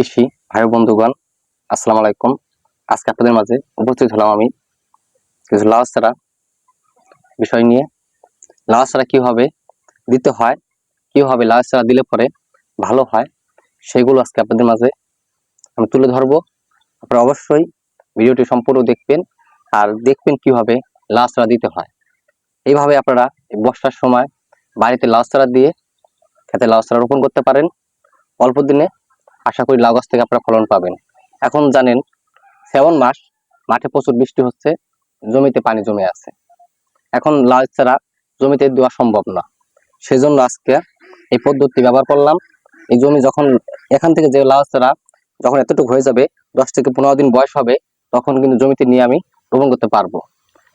কৃষি ভাই বন্ধুগণ, আসসালামু আলাইকুম। আজকে আপনাদের মাঝে উপস্থিত হলাম আমি কিছু লাউ চারা বিষয় নিয়ে। লাউ চারা কীভাবে দিতে হয়, কীভাবে লাউ চারা দিলে পরে ভালো হয়, সেগুলো আজকে আপনাদের মাঝে আমি তুলে ধরবো। আপনারা অবশ্যই ভিডিওটি সম্পূর্ণ দেখবেন আর দেখবেন কীভাবে লাউ চারা দিতে হয়। এইভাবে আপনারা বর্ষার সময় বাড়িতে লাউ চারা দিয়ে খেতে লাউ চারা রোপণ করতে পারেন। অল্প দিনে আশা করি লাউ গাছ থেকে আপনারা ফলন পাবেন। এখন জানেন সেভেন মাস, মাঠে প্রচুর বৃষ্টি হচ্ছে, জমিতে পানি জমে আছে। এখন লাউ ছাড়া জমিতে দেওয়া সম্ভব না। সেজন্য আজকে এই পদ্ধতি ব্যবহার করলাম। এই জমি যখন, এখান থেকে যে লাউ চারা যখন এতটুকু হয়ে যাবে, দশ থেকে পনেরো দিন বয়স হবে, তখন কিন্তু জমিতে নিয়ে আমি রোপণ করতে পারব।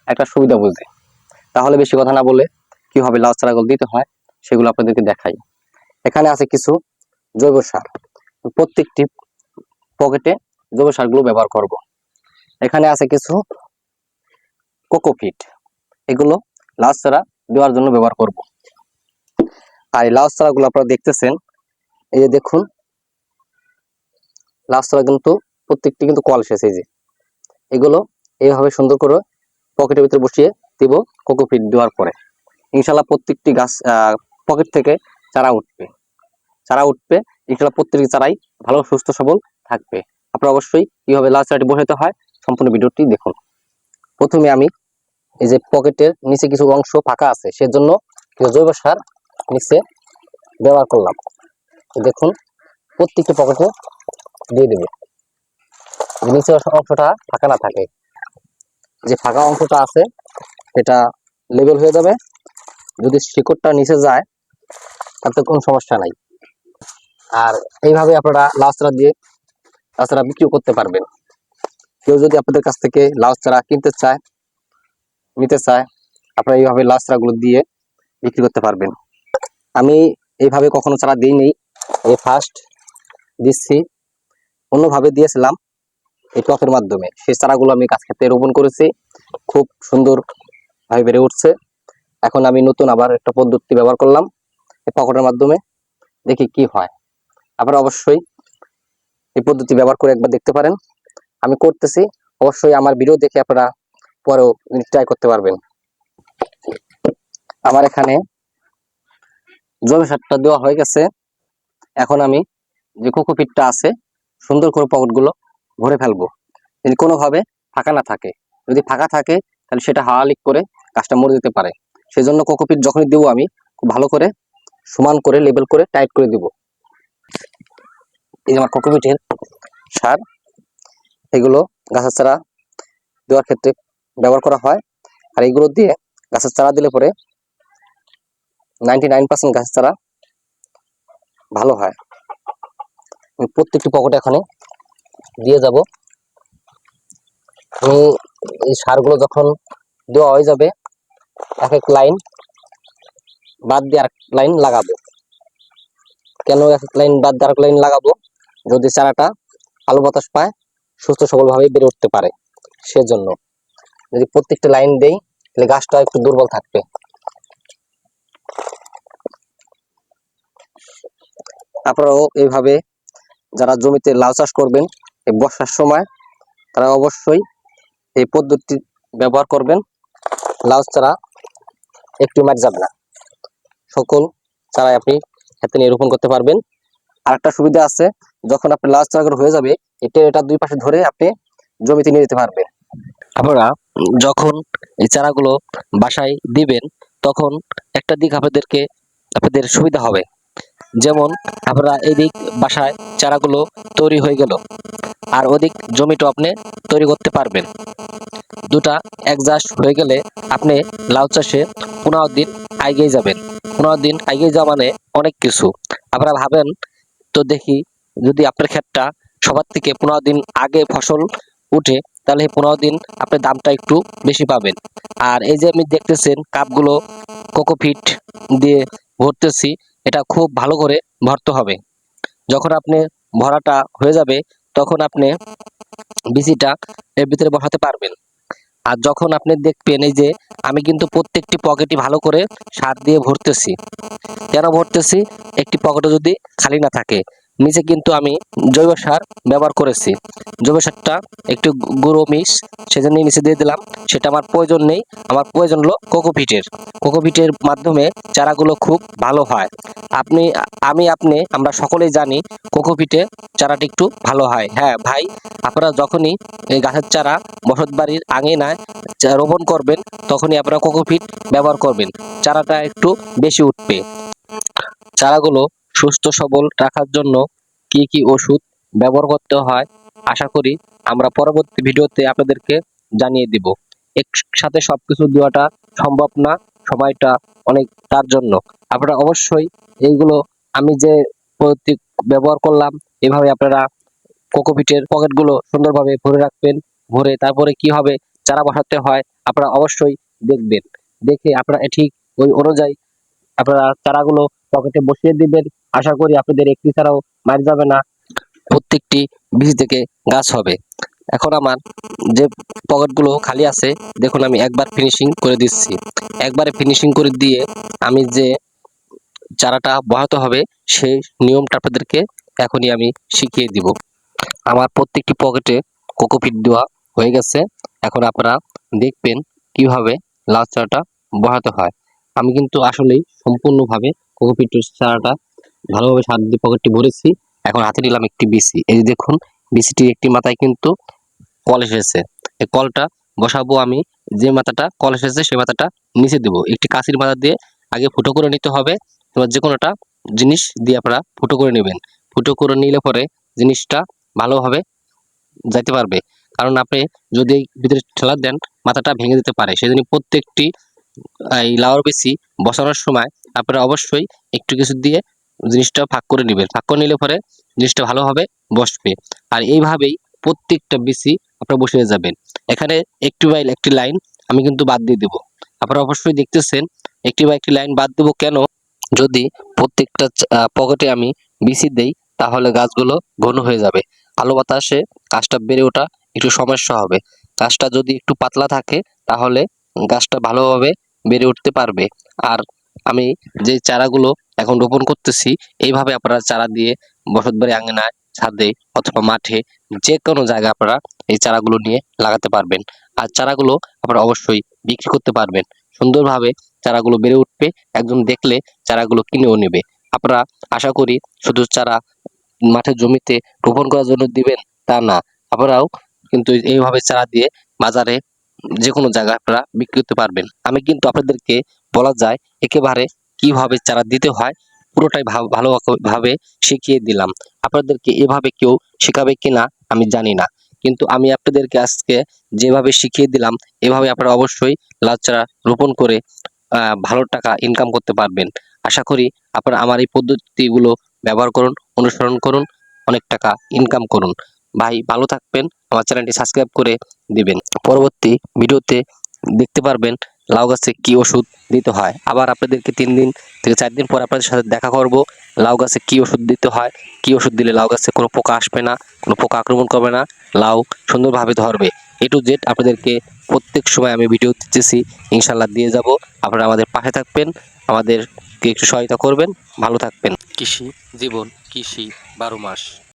একটা সুবিধা বুঝে। তাহলে বেশি কথা না বলে কীভাবে লাউ চারাগুলো দিতে হয়, সেগুলো আপনাদেরকে দেখাই। এখানে আছে কিছু জৈব সার। প্রত্যেকটি পকেটে জৈব সারগুলো ব্যবহার করব। এখানে আছে কিছু কোকোপিট এগুলো লাউ চারা দেওয়ার জন্য ব্যবহার করব। আর এই লাউ চারাগুলো আপনারা দেখতেছেন, এই যে দেখুন, লাউ চারা কিন্তু প্রত্যেকটি কিন্তু কল এই যে এগুলো এইভাবে সুন্দর করে পকেটের ভিতরে বসিয়ে দিব কোকোপিট দেওয়ার পরে ইনশাল্লাহ প্রত্যেকটি গাছ পকেট থেকে চারা উঠবে চারা উঠবে ইনশাল্লাহ প্রত্যেকটি চারাই ভালো, সুস্থ, সবল থাকবে। আপনারা অবশ্যই কীভাবে লাল চারাটি বসাতে হয় সম্পূর্ণ ভিডিওটি দেখুন। প্রথমে আমি এই যে পকেটের নিচে কিছু অংশ ফাঁকা আছে, সেজন্য কিছু জৈব সার নিচে ব্যবহার করলাম। দেখুন, প্রত্যেকটি পকেটে দিয়ে দেবে। নিচে অংশটা ফাঁকা না থাকে। যে ফাঁকা অংশটা আছে এটা লেবেল হয়ে যাবে। যদি শিকড়টা নিচে যায়, তাতে কোনো সমস্যা নাই। আর এইভাবে আপনারা লাউ চারা দিয়ে লাউ চারা বিক্রিও করতে পারবেন। কেউ যদি আপনাদের কাছ থেকে লাউ চারা কিনতে চায়, নিতে চায়, আপনারা এইভাবে লাউ চারাগুলো দিয়ে বিক্রি করতে পারবেন। আমি এইভাবে কখনো চারা দিই নেই এই ফার্স্ট দিচ্ছি। অন্যভাবে দিয়েছিলাম এই টপের মাধ্যমে। সেই চারাগুলো আমি গাছ ক্ষেত্রে রোপণ করেছি, খুব সুন্দর ভাবে বেড়ে উঠছে। এখন আমি নতুন আবার একটা পদ্ধতি ব্যবহার করলাম এই পকেটের মাধ্যমে, দেখি কি হয়। আপনারা অবশ্যই এই পদ্ধতি ব্যবহার করে একবার দেখতে পারেন। আমি করতেছি, অবশ্যই আমার ভিডিও দেখে আপনারা পরেও ট্রাই করতে পারবেন। আমার এখানে জমি সারটা দেওয়া হয়ে গেছে। এখন আমি যে কোকোপিটটা আছে, সুন্দর করে পকেটগুলো ভরে ফেলব। যদি কোনোভাবে ফাঁকা না থাকে, যদি ফাঁকা থাকে, তাহলে সেটা হাওয়া লিক করে গাছটা মরে যেতে পারে। সেজন্য কোকোপিট যখনই দেবো আমি, খুব ভালো করে সমান করে লেবেল করে টাইট করে দিব। এই যে আমার কোকোপিটের সার, এগুলো গাছের চারা দেওয়ার ক্ষেত্রে ব্যবহার করা হয়। আর এগুলো দিয়ে গাছের চারা দিলে পরে নাইনটি নাইন পার্সেন্ট গাছের চারা ভালো হয়। আমি প্রত্যেকটি পকেটে এখানে দিয়ে যাব। আমি এই সারগুলো যখন দেওয়া হয়ে যাবে, এক এক লাইন বাদ দিয়ে আর লাইন লাগাবো। কেন এক লাইন বাদ দিয়ে আর লাইন লাগাবো? যদি চারাটা আলো বাতাস পায়, সুস্থ সবলভাবে বেড়ে উঠতে পারে সেজন্য। যদি প্রত্যেকটা লাইন দেই, তাহলে গাছটা একটু দুর্বল থাকবে। আপনারাও এইভাবে যারা জমিতে লাউ চাষ করবেন, এই বর্ষার সময়, তারা অবশ্যই এই পদ্ধতি ব্যবহার করবেন। লাউ চারা একটু মার যাবে না। সকল চারাই আপনি হাতে নিয়ে রোপণ করতে পারবেন। আর একটা সুবিধা আছে, যখন আপনি লাউ চারাগুলো হয়ে যাবে, এটা এটা দুই পাশে ধরে আপনি জমিতে নিয়ে যেতে পারবেন। আপনারা যখন এই চারাগুলো বাসায় দিবেন, তখন একটা দিক আপনাদেরকে, আপনাদের সুবিধা হবে। যেমন আপনারা এদিক বাসায় চারাগুলো তৈরি হয়ে গেল, আর ওদিক জমিটা আপনি তৈরি করতে পারবেন। দুটা একজাস্ট হয়ে গেলে আপনি লাউ চাষে পনেরো দিন আগিয়ে যাবেন। পনেরো দিন আগিয়ে যাওয়া মানে অনেক কিছু। আপনারা ভাবেন তো দেখি যদি আপনার ক্ষেতটা সবার থেকে পনেরো দিন আগে ফসল উঠে, তাহলে পনেরো দিন আপনি দামটা একটু বেশি পাবেন। আর এই যে আপনি দেখতেছেন কাপগুলো কোকোফিট দিয়ে ভরতেছি, এটা খুব ভালো করে ভরতে হবে। যখন আপনি ভরাটা হয়ে যাবে, তখন আপনি বিচিটা এর ভিতরে বসাতে পারবেন। আর যখন আপনি দেখবেন এই যে আমি কিন্তু প্রত্যেকটি পকেটই ভালো করে সার দিয়ে ভরতেছি কেন ভরতেছি? একটি পকেটে যদি খালি না থাকে। নিচে কিন্তু আমি জৈব সার ব্যবহার করেছি। জৈব সারটা একটু গুঁড়ো মিক্স সেজন্য নিচে দিয়ে দিলাম। সেটা আমার প্রয়োজন নেই। আমার প্রয়োজন হলো কোকোপিটের। কোকোপিটের মাধ্যমে চারাগুলো খুব ভালো হয়। আপনি, আমি, আপনি, আমরা সকলেই জানি কোকোপিটে চারাটি একটু ভালো হয়। হ্যাঁ ভাই, আপনারা যখনই এই গাছের চারা বসত বাড়ির আঙিনায় রোপণ করবেন, তখনই আপনারা কোকোপিট ব্যবহার করবেন। চারাটা একটু বেশি উঠবে। চারাগুলো সুস্থ সবল রাখার জন্য কি কি ওষুধ ব্যবহার করতে হয়, আশা করি আমরা পরবর্তী ভিডিওতে আপনাদেরকে জানিয়ে দিব। একসাথে সবকিছু দেওয়াটা সম্ভব না, সময়টা অনেক তার জন্য। আপনারা অবশ্যই এইগুলো আমি যে পদ্ধতি ব্যবহার করলাম, এভাবে আপনারা কোকোপিটের পকেটগুলো সুন্দরভাবে ভরে রাখবেন, ভরে তারপরে কি হবে, চারা বসাতে হয়, আপনারা অবশ্যই দেখবেন। দেখে আপনারা ঠিক ওই অনুযায়ী আপনারা চারাগুলো পকেটে বসিয়ে দিবেন। আশা করি আপনাদের একটি চারাও মার যাবে না। প্রত্যেকটি বীজ থেকে গাছ হবে। এখন আমার যে পকেটগুলো খালি আছে, দেখুন আমি একবার ফিনিশিং করে দিচ্ছি। একবারে ফিনিশিং করে দিয়ে আমি যে চারাটা বহাতে হবে, সেই নিয়মটা আপনাদেরকে এখনই আমি শিখিয়ে দিব। আমার প্রত্যেকটি পকেটে কোকোপিট দেওয়া হয়ে গেছে। এখন আপনারা দেখবেন কীভাবে লাল চারাটা বহাতে হয়। আমি কিন্তু আসলেই সম্পূর্ণভাবে কোকোপিটের চারাটা ভালোভাবে সার দিয়ে পকেটটি ভরেছি। এখন হাতে নিলাম একটি বিসি এই দেখুন বিসিটির একটি মাথায় কিন্তু কল এসেছে। এই কলটা বসাবো আমি, যে মাথাটা কল এসেছে সেই মাথাটা নিচে দেবো। একটি কাঁচির মাথা দিয়ে আগে ফুটো করে নিতে হবে। এবার যে কোনোটা জিনিস দিয়ে আপনারা ফুটো করে নেবেন। ফুটো করে নিলে পরে জিনিসটা ভালোভাবে যাইতে পারবে। কারণ আপনি যদি ভিতরে ঠেলা দেন, মাথাটা ভেঙে যেতে পারে। সেজন্য প্রত্যেকটি এই লাউর বেশি বসানোর সময় আপনারা অবশ্যই একটু কিছু দিয়ে জিনিসটা ফাঁক করে নেবেন। ফাঁক করে নিলে পরে জিনিসটা ভালোভাবে বসবে। আর এইভাবেই প্রত্যেকটা বিসি আপনারা বসিয়ে যাবেন। এখানে একটি বা একটি লাইন আমি কিন্তু বাদ দিয়ে দেবো। আপনারা অবশ্যই দেখতেছেন একটি বা একটি লাইন বাদ দেবো কেন? যদি প্রত্যেকটা পকেটে আমি বিসি দেই, তাহলে গাছগুলো ঘন হয়ে যাবে। আলো বাতাসে গাছটা বেড়ে ওঠা একটু সমস্যা হবে। গাছটা যদি একটু পাতলা থাকে, তাহলে গাছটা ভালোভাবে বেড়ে উঠতে পারবে। আর আমি যে চারাগুলো এখন রোপণ করতেছি, এইভাবে আপনারা চারা দিয়ে বসত বাড়ি আঙিনায়, ছাদে অথবা মাঠে যে কোনো জায়গায় আপনারা এই চারাগুলো নিয়ে লাগাতে পারবেন। আর চারাগুলো আপনারা অবশ্যই বিক্রি করতে পারবেন। সুন্দরভাবে চারাগুলো বেড়ে উঠবে, একজন দেখলে চারাগুলো কিনেও নেবে। আপনারা আশা করি শুধু চারা মাঠের জমিতে রোপণ করার জন্য দিবেন তা না, আপনারাও কিন্তু এইভাবে চারা দিয়ে বাজারে যে কোনো জায়গায় আপনারা বিক্রি করতে পারবেন। আমি কিন্তু আপনাদেরকে বলা যায়, একেবারে কীভাবে চারা দিতে হয়, পুরোটাই ভাব- ভালোভাবে শিখিয়ে দিলাম। আপনাদেরকে এভাবে কেউ শেখাবে কিনা আমি জানি না। কিন্তু আমি আপনাদেরকে আজকে যেভাবে শিখিয়ে দিলাম, এভাবে আপনারা অবশ্যই লাউ চারা রোপণ করে ভালো টাকা ইনকাম করতে পারবেন। আশা করি আপনারা আমার এই পদ্ধতিগুলো ব্যবহার করুন, অনুসরণ করুন, অনেক টাকা ইনকাম করুন। ভাই, ভালো থাকবেন। আমার চ্যানেলটি সাবস্ক্রাইব করে দিবেন। পরবর্তী ভিডিওতে দেখতে পারবেন লাউ গাছে কি ওষুধ দিতে হয়। আবার আপনাদেরকে তিন দিন থেকে চার দিন পর আপনাদের সাথে দেখা করব, লাউ গাছে কি ওষুধ দিতে হয়, কি ওষুধ দিলে লাউ গাছে কোনো পোকা আসবে না, কোনো পোকা আক্রমণ করবে না, লাউ সুন্দরভাবে ধরবে। এ টু জেড আপনাদেরকে প্রত্যেক সময় আমি ভিডিও দিতেছি ইনশাল্লাহ দিয়ে যাব। আপনারা আমাদের পাশে থাকবেন, আমাদেরকে একটু সহায়তা করবেন, ভালো থাকবেন। কৃষি জীবন, কৃষি বারো মাস।